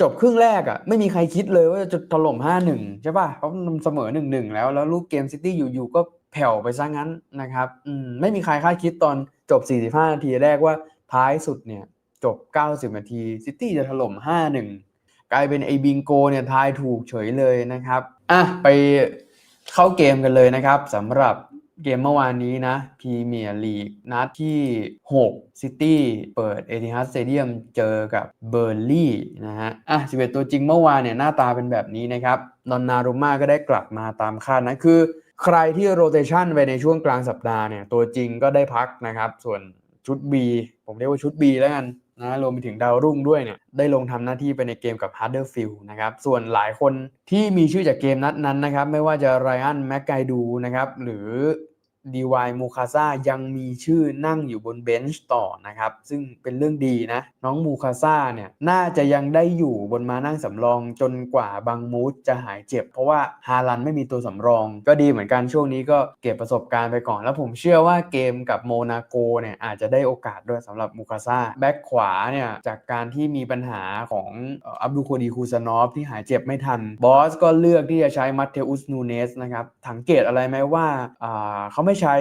จบครึ่งแรกอะ่ะไม่มีใครคิดเลยว่าจะถล่ม5-1ใช่ป่ะเพราะมันเสมอ1-1แล้ว แล้วลูกเกมซิตี้อยู่ๆก็แผ่วไปซะงั้นนะครับอืมไม่มีใครคาดคิดตอนจบ 45 นาทีแรกว่าท้ายสุดเนี่ยจบ 90 นาทีซิตี้จะถล่ม 5-1 กลายเป็นไอบิงโกเนี่ยทายถูกเฉยเลยนะครับ อะ ไปเข้าเกมกันเลยนะครับสำหรับ เกมเมื่อวานนี้นะพรีเมียร์ลีกนัดที่ 6 ซิตี้เปิดเอติฮัดสเตเดียมเจอกับเบอร์ลี่นะฮะอะ11 ตัวจริงเมื่อวานเนี่ยหน้าตาเป็นแบบนี้นะครับดอนนารุม่าก็ได้กลับมาตามคาดนะ คือใครที่โรเตชันไปในช่วงกลางสัปดาห์เนี่ยตัวจริงก็ได้พักนะครับ ส่วนชุด B ผมเรียกว่าชุด B แล้วกันนะรวมไปถึงดาวรุ่งด้วยเนี่ยได้ลงทำหน้าที่ไปในเกมกับฮาร์เดอร์ฟิลนะครับส่วนหลายคนที่มีชื่อจากเกมนัดนั้นนะครับ ไม่ว่าจะไรอันแม็กไกดูนะครับหรือ ดีวายมูคาซายังมีชื่อนั่งอยู่บนเบนช์ต่อนะครับ ซึ่งเป็นเรื่องดีนะ น้องมูคาซาเนี่ยน่าจะยังได้อยู่บนมานั่งสำรองจนกว่าบางมูดจะหายเจ็บ เพราะว่าฮาลันไม่มีตัวสำรอง ก็ดีเหมือนกันช่วงนี้ก็เก็บประสบการณ์ไปก่อน แล้วผมเชื่อว่าเกมกับโมนาโกเนี่ยอาจจะได้โอกาสด้วยสำหรับมูคาซาแบ็กขวาเนี่ยจากการที่มีปัญหาของอับดุลโคดีคูซานอฟที่หายเจ็บไม่ทันบอสก็เลือกที่จะใช้มัตเทอุสนูเนสนะครับสังเกตอะไรไหมว่าอ่าเขาไม่ไม่ใช้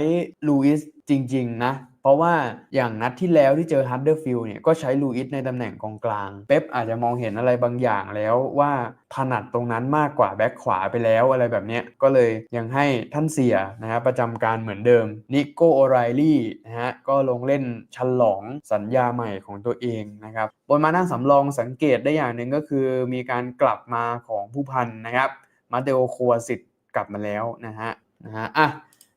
ลูอิสจริง ๆ นะ เพราะว่าอย่างนัดที่แล้วที่เจอฮัตเดอร์ฟิลเนี่ยก็ใช้ลูอิสในตำแหน่งกองกลาง เป๊ปอาจจะมองเห็นอะไรบางอย่างแล้วว่าถนัดตรงนั้นมากกว่าแบ็คขวาไปแล้วอะไรแบบนี้ก็เลยยังให้ท่านเสียนะฮะประจำการเหมือนเดิมนิโกโอไรลี่นะฮะก็ลงเล่นฉลองสัญญาใหม่ของตัวเองนะครับบนมานั่งสำรองสังเกตได้อย่างหนึ่งก็คือมีการกลับมาของผู้พันนะครับมาเตโอโควาซิตกลับมาแล้วนะฮะนะฮะอะ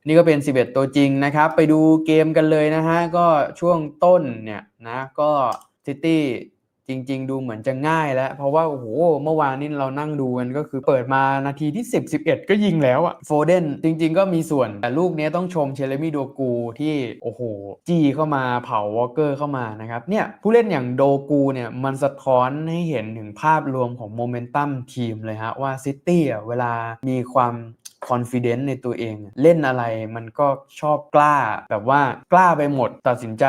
นี่ก็เป็น 11 ตัวจริงนะครับ ไปดูเกมกันเลยนะฮะ ก็ช่วงต้นเนี่ยนะก็ซิตี้จริง ๆ ดูเหมือนจะง่ายแล้ว เพราะว่าโอ้โหเมื่อวานนี้เรานั่งดูกันก็คือเปิดมานาทีที่ 10 11 ก็ยิงแล้วอะโฟเดนจริง ๆ ก็มีส่วน แต่ลูกนี้ต้องชมเชเลมี่โดกูที่โอ้โห จี้เข้ามาเผาวอลเกอร์เข้ามานะครับเนี่ยผู้เล่นอย่างโดกูเนี่ยมันสะท้อนให้เห็นถึงภาพรวมของโมเมนตัมทีมเลยฮะว่าซิตี้อะเวลามีความ confidence ในตัวเอง เล่นอะไรมันก็ชอบกล้า แบบว่ากล้าไปหมดตัดสินใจ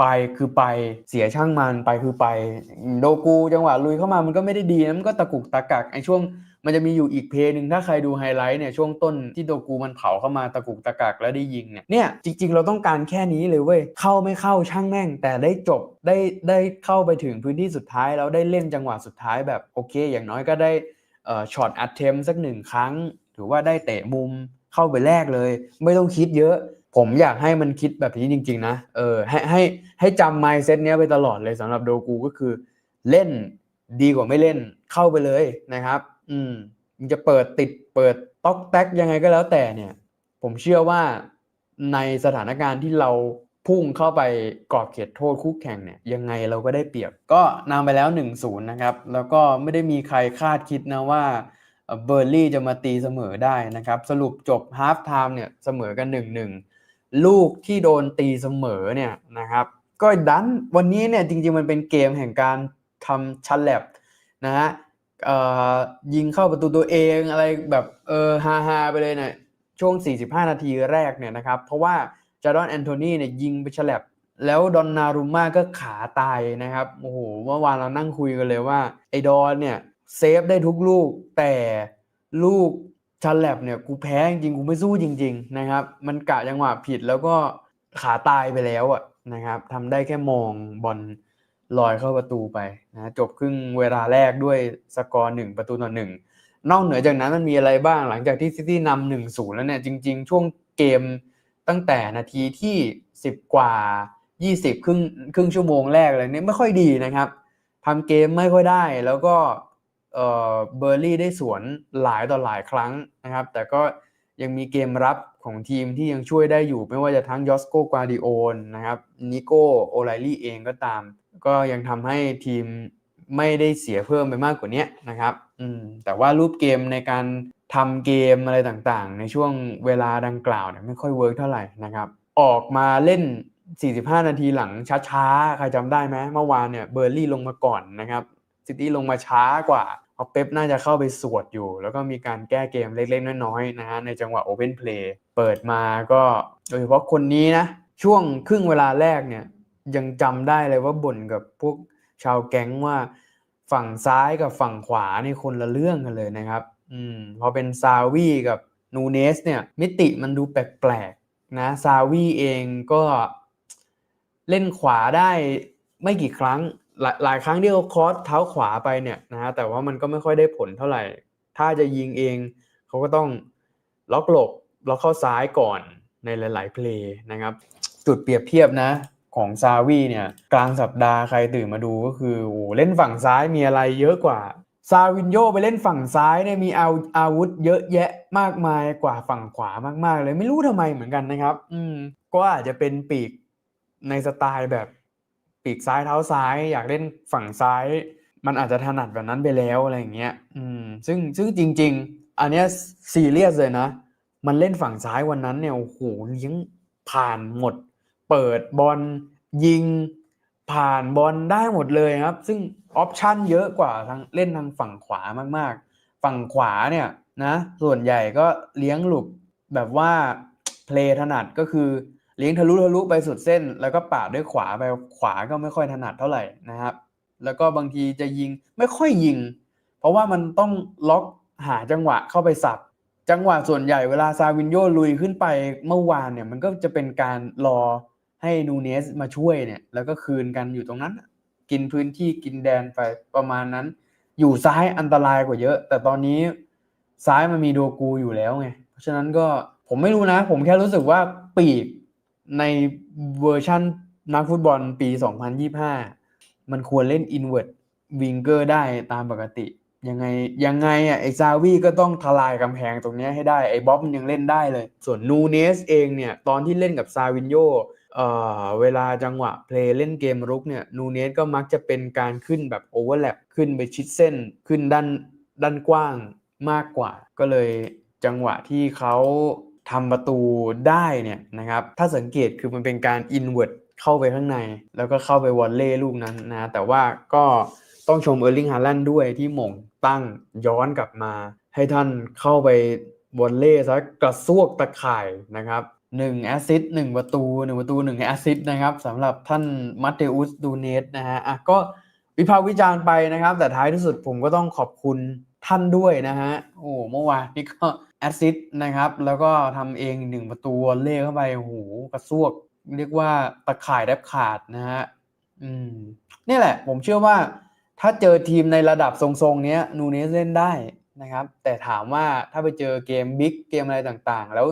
ไปคือไปเสียช่างมันไปคือไป โดกูจังหวะลุยเข้ามามันก็ไม่ได้ดีนะมันก็ตะกุกตะกักไอช่วงมันจะมีอยู่อีกเพลย์หนึ่งถ้าใครดูไฮไลท์เนี่ยช่วงต้นที่โดกูมันเผาเข้ามาตะกุกตะกักแล้วได้ยิงเนี่ยเนี่ยจริง ๆ เราต้องการแค่นี้เลยเว้ยเข้าไม่เข้าช่างแม่ง แต่ได้จบได้ได้เข้าไปถึงพื้นที่สุดท้ายแล้วได้เล่นจังหวะสุดท้ายแบบโอเค อย่างน้อยก็ได้เอ่อช็อตอัดเทมสักหนึ่งครั้ง รือว่าได้เตะมุมเข้าไปแรกเลย ไม่ต้องคิดเยอะ ผมอยากให้มันคิดแบบนี้จริง ๆ นะเออให้ให้ให้จำ mindset เนี้ยไปตลอดเลยสำหรับโดกูก็คือเล่นดีกว่าไม่เล่นเข้าไปเลยนะครับ อืมมันจะเปิดติดเปิดต๊อกแท็กยังไงก็แล้วแต่เนี่ย ผมเชื่อว่าในสถานการณ์ที่เราพุ่งเข้าไปกรอบเขตโทษคู่แข่งเนี่ยยังไงเราก็ได้เปรียบ ก็นำไปแล้ว 1-0 นะครับ แล้วก็ไม่ได้มีใครคาดคิดนะว่า เบอร์ลี่จะมาตีเสมอได้นะครับ สรุปจบฮาฟไทม์เนี่ยเสมอกัน 1-1 ลูกที่โดนตีเสมอเนี่ยนะครับ ก็ดันวันนี้เนี่ยจริงๆมันเป็นเกมแห่งการทำชันแลบนะฮะยิงเข้าประตูตัวเองอะไรแบบเออฮาฮาๆไปเลยเนี่ยช่วง 45 นาทีแรกเนี่ยนะครับ เพราะว่าจาร์ดอนแอนโทนีเนี่ยยิงไปฉลับแล้วดอนนารุม่าก็ขาตายนะครับโอ้โหเมื่อวานเรานั่งคุยกันเลยว่าไอ้ดอนเนี่ย เซฟได้ทุกลูก แต่ลูกชันแลบเนี่ยกูแพ้จริงกูไม่สู้จริง ๆ นะครับ มันกะจังหวะผิดแล้วก็ขาตายไปแล้วอะนะครับทำได้แค่มองบอลลอยเข้าประตูไปนะจบครึ่งเวลาแรกด้วยสกอร์หนึ่งประตูต่อหนึ่งนอกเหนือจากนั้นมันมีอะไรบ้างหลังจากที่ซิตี้นำหนึ่งศูนย์แล้วเนี่ยจริง ๆ ช่วงเกมตั้งแต่นาทีที่สิบกว่า 20 ครึ่งครึ่งชั่วโมงแรกอะไรเนี่ยไม่ค่อยดีนะครับทำเกมไม่ค่อยได้แล้วก็ เบอร์ลี่ได้สวนหลายต่อหลายครั้งนะครับ แต่ก็ยังมีเกมรับของทีมที่ยังช่วยได้อยู่ ไม่ว่าจะทั้งยอสโกกวาดิโอนนะครับนิโกโอไลลี่เองก็ตาม ก็ยังทำให้ทีมไม่ได้เสียเพิ่มไปมากกว่านี้นะครับอืมแต่ว่ารูปเกมในการทำเกมอะไรต่างๆ ในช่วงเวลาดังกล่าวเนี่ยไม่ค่อยเวิร์กเท่าไหร่นะครับ ออกมาเล่น 45 นาทีหลังช้าๆ ใครจำได้ไหมเมื่อวานเนี่ยเบอร์ลี่ลงมาก่อนนะครับ ซิตี้ลงมาช้ากว่าเพราะเป๊ปน่าจะเข้าไปสวดอยู่ แล้วก็มีการแก้เกมเล็กๆน้อยๆนะฮะในจังหวะโอเพนเพลย์เปิดมาก็โดยเฉพาะคนนี้นะ ช่วงครึ่งเวลาแรกเนี่ยยังจำได้เลยว่าบ่นกับพวกชาวแก๊งว่าฝั่งซ้ายกับฝั่งขวานี่คนละเรื่องกันเลยนะครับ อืมพอเป็นซาวีกับนูเนสเนี่ยมิติมันดูแปลกๆนะซาวีเองก็เล่นขวาได้ไม่กี่ครั้ง หลายหลายครั้งที่เขาคอสเท้าขวาไปเนี่ยนะฮะแต่ว่ามันก็ไม่ค่อยได้ผลเท่าไหร่ ถ้าจะยิงเองเขาก็ต้องล็อกหลบล็อกเข้าซ้ายก่อนในหลาย ๆ เพลย์นะครับ จุดเปรียบเทียบนะของซาวีเนี่ยกลางสัปดาห์ใครตื่นมาดูก็คือโอ้เล่นฝั่งซ้ายมีอะไรเยอะกว่าซาวินโยไปเล่นฝั่งซ้ายเนี่ยมีอาอาวุธเยอะแยะมากมายกว่าฝั่งขวามาก ๆ เลยไม่รู้ทำไมเหมือนกันนะครับ อืมก็อาจจะเป็นปีกในสไตล์แบบ ปีกซ้ายเท้าซ้าย อยากเล่นฝั่งซ้าย มันอาจจะถนัดแบบนั้นไปแล้วอะไรอย่างเงี้ย อืม ซึ่งซึ่งจริง ๆ อันเนี้ยซีเรียสเลยนะ มันเล่นฝั่งซ้ายวันนั้นเนี่ยโอ้โหเลี้ยงผ่านหมด เปิดบอลยิง ผ่านบอลได้หมดเลยครับ ซึ่งออปชันเยอะกว่าทางเล่นทางฝั่งขวามากๆ ฝั่งขวาเนี่ยนะ ส่วนใหญ่ก็เลี้ยงหลุกแบบว่าเพลถนัดก็คือ เลี้ยงทะลุทะลุไปสุดเส้น แล้วก็ปาดด้วยขวาไปขวาก็ไม่ค่อยถนัดเท่าไหร่นะครับ แล้วก็บางทีจะยิงไม่ค่อยยิง เพราะว่ามันต้องล็อกหาจังหวะเข้าไปสับจังหวะส่วนใหญ่เวลาซาวินโยลุยขึ้นไปเมื่อวานเนี่ยมันก็จะเป็นการรอให้นูเนสมาช่วยเนี่ยแล้วก็คืนกันอยู่ตรงนั้น กินพื้นที่กินแดนไปประมาณนั้น อยู่ซ้ายอันตรายกว่าเยอะ แต่ตอนนี้ซ้ายมันมีโดกูอยู่แล้วไงเพราะฉะนั้นก็ผมไม่รู้นะ ผมแค่รู้สึกว่าปีก ในเวอร์ชั่นนักฟุตบอลปี 2025 มันควรเล่นอินเว r ร์วิงเกอร์ได้ตามปกติ ยังไงยังไงอะไอซาวีก็ต้องทลายกำแพงตรงเนี้ยให้ได้ ไอบ๊อบมันยังเล่นได้เลย ส่วนนูเนสเองเนี่ย ตอนที่เล่นกับซาวินโยเอ่อเวลาจังหวะเพลย์เล่นเกมรุกเนี่ยนูเนสก็มักจะเป็นการขึ้นแบบโอเวอร์แลปขึ้นไปชิดเส้นขึ้นด้านด้านกว้างมากกว่า ก็เลยจังหวะที่เขา ทำประตูได้เนี่ยนะครับถ้าสังเกตคือมันเป็นการอินเว r ร์เข้าไปข้างใน แล้วก็เข้าไปวอลเล่ลูกนั้นนะแต่ว่าก็ต้องชมเออร์ลิงฮาแลนด์ด้วยที่หม่งตั้งย้อนกลับมา ให้ท่านเข้าไปวอลเล่ซะกระซวกตะข่ายนะครับหนึ่งแอสซิสต์หนึ่งประตูหนึ่งประตูหนึ่งแอสซิสต์นะครับสำหรับท่านมัตเตอุสดูเนสนะฮะอะก็วิพากษ์วิจารณ์ไปนะครับ แต่ท้ายที่สุดผมก็ต้องขอบคุณท่านด้วยนะฮะโอ้เมื่อวานนี่ก็ แอสซิสต์นะครับ แล้วก็ทำเองหนึ่งประตูเล่เข้าไปโอ้โหกระซวก เรียกว่าตะข่ายแทบขาดนะฮะอืมนี่แหละ ผมเชื่อว่า ถ้าเจอทีมในระดับทรงๆ เนี้ยนูเนสเล่นได้นะครับ แต่ถามว่าถ้าไปเจอเกมบิ๊กเกมอะไรต่างๆ แล้ว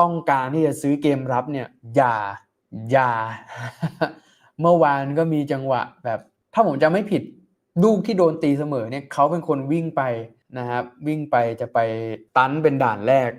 ต้องการที่จะซื้อเกมรับเนี่ย อย่า อย่า เมื่อวานก็มีจังหวะแบบ ถ้าผมจะไม่ผิดลูกที่โดนตีเสมอเนี่ยเขาเป็นคนวิ่งไป นะครับวิ่งไปจะไปตันเป็นด่านแรก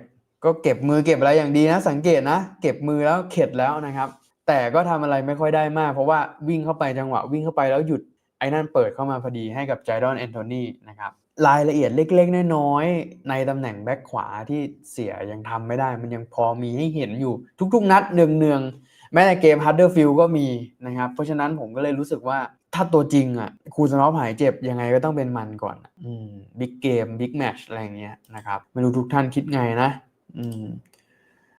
ก็เก็บมือเก็บอะไรอย่างดีนะ สังเกตนะ เก็บมือแล้วเข็ดแล้วนะครับ แต่ก็ทำอะไรไม่ค่อยได้มาก เพราะว่าวิ่งเข้าไปจังหวะวิ่งเข้าไปแล้วหยุดไอ้นั่นเปิดเข้ามาพอดีให้กับจดอนแอนโทนีนะครับรายละเอียดเล็กๆ น้อยๆในตำแหน่งแบ็คขวาที่เสียยังทำไม่ได้ มันยังพอมีให้เห็นอยู่ทุกๆ นัดเนืองๆแม้แต่เกมฮัตเดอร์ฟิลก็มีนะครับ เพราะฉะนั้นผมก็เลยรู้สึกว่า ถ้าตัวจริงอะคูสนอฟหายเจ็บยังไงก็ต้องเป็นมันก่อน อืมบิ๊กเกมบิ๊กแมชอะไรอย่างเงี้ยนะครับไม่รู้ทุกท่านคิดไงนะ อืม